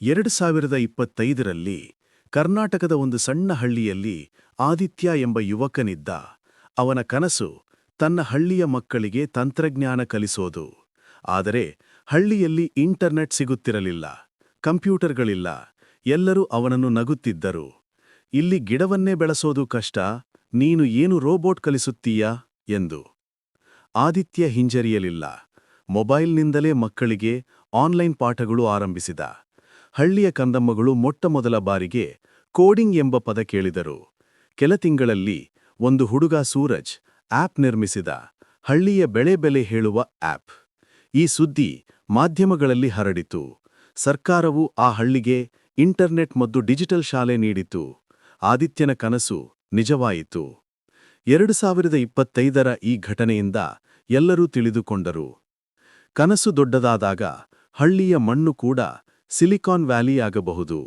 ಎರಡು ಸಾವಿರದ ಇಪ್ಪತ್ತೈದರಲ್ಲಿ ಕರ್ನಾಟಕದ ಒಂದು ಸಣ್ಣ ಹಳ್ಳಿಯಲ್ಲಿ ಆದಿತ್ಯ ಎಂಬ ಯುವಕನಿದ್ದ ಅವನ ಕನಸು ತನ್ನ ಹಳ್ಳಿಯ ಮಕ್ಕಳಿಗೆ ತಂತ್ರಜ್ಞಾನ ಕಲಿಸೋದು. ಆದರೆ ಹಳ್ಳಿಯಲ್ಲಿ ಇಂಟರ್ನೆಟ್ ಸಿಗುತ್ತಿರಲಿಲ್ಲ, ಕಂಪ್ಯೂಟರ್ಗಳಿಲ್ಲ, ಎಲ್ಲರೂ ಅವನನ್ನು ನಗುತ್ತಿದ್ದರು. ಇಲ್ಲಿ ಗಿಡವನ್ನೇ ಬೆಳೆಸೋದು ಕಷ್ಟ, ನೀನು ಏನು ರೋಬೋಟ್ ಕಲಿಸುತ್ತೀಯಾ? ಎಂದು. ಆದಿತ್ಯ ಹಿಂಜರಿಯಲಿಲ್ಲ. ಮೊಬೈಲ್ನಿಂದಲೇ ಮಕ್ಕಳಿಗೆ ಆನ್ಲೈನ್ ಪಾಠಗಳು ಆರಂಭಿಸಿದ. ಹಳ್ಳಿಯ ಕಂದಮ್ಮಗಳು ಮೊಟ್ಟಮೊದಲ ಬಾರಿಗೆ ಕೋಡಿಂಗ್ ಎಂಬ ಪದ ಕೇಳಿದರು. ಕೆಲ ತಿಂಗಳಲ್ಲಿ ಒಂದು ಹುಡುಗ ಸೂರಜ್ ಆಪ್ ನಿರ್ಮಿಸಿದ ಹಳ್ಳಿಯ ಬೆಳೆ ಬೆಲೆ ಹೇಳುವ ಆಪ್ ಈ ಸುದ್ದಿ ಮಾಧ್ಯಮಗಳಲ್ಲಿ ಹರಡಿತು. ಸರ್ಕಾರವು ಆ ಹಳ್ಳಿಗೆ ಇಂಟರ್ನೆಟ್ ಮತ್ತು ಡಿಜಿಟಲ್ ಶಾಲೆ ನೀಡಿತು. ಆದಿತ್ಯನ ಕನಸು ನಿಜವಾಯಿತು. ಎರಡು ಸಾವಿರದ ಇಪ್ಪತ್ತೈದರ ಈ ಘಟನೆಯಿಂದ ಎಲ್ಲರೂ ತಿಳಿದುಕೊಂಡರು. ಕನಸು ದೊಡ್ಡದಾದಾಗ ಹಳ್ಳಿಯ ಮಣ್ಣು ಕೂಡ ಸಿಲಿಕಾನ್ ವ್ಯಾಲಿಯಾಗಬಹುದು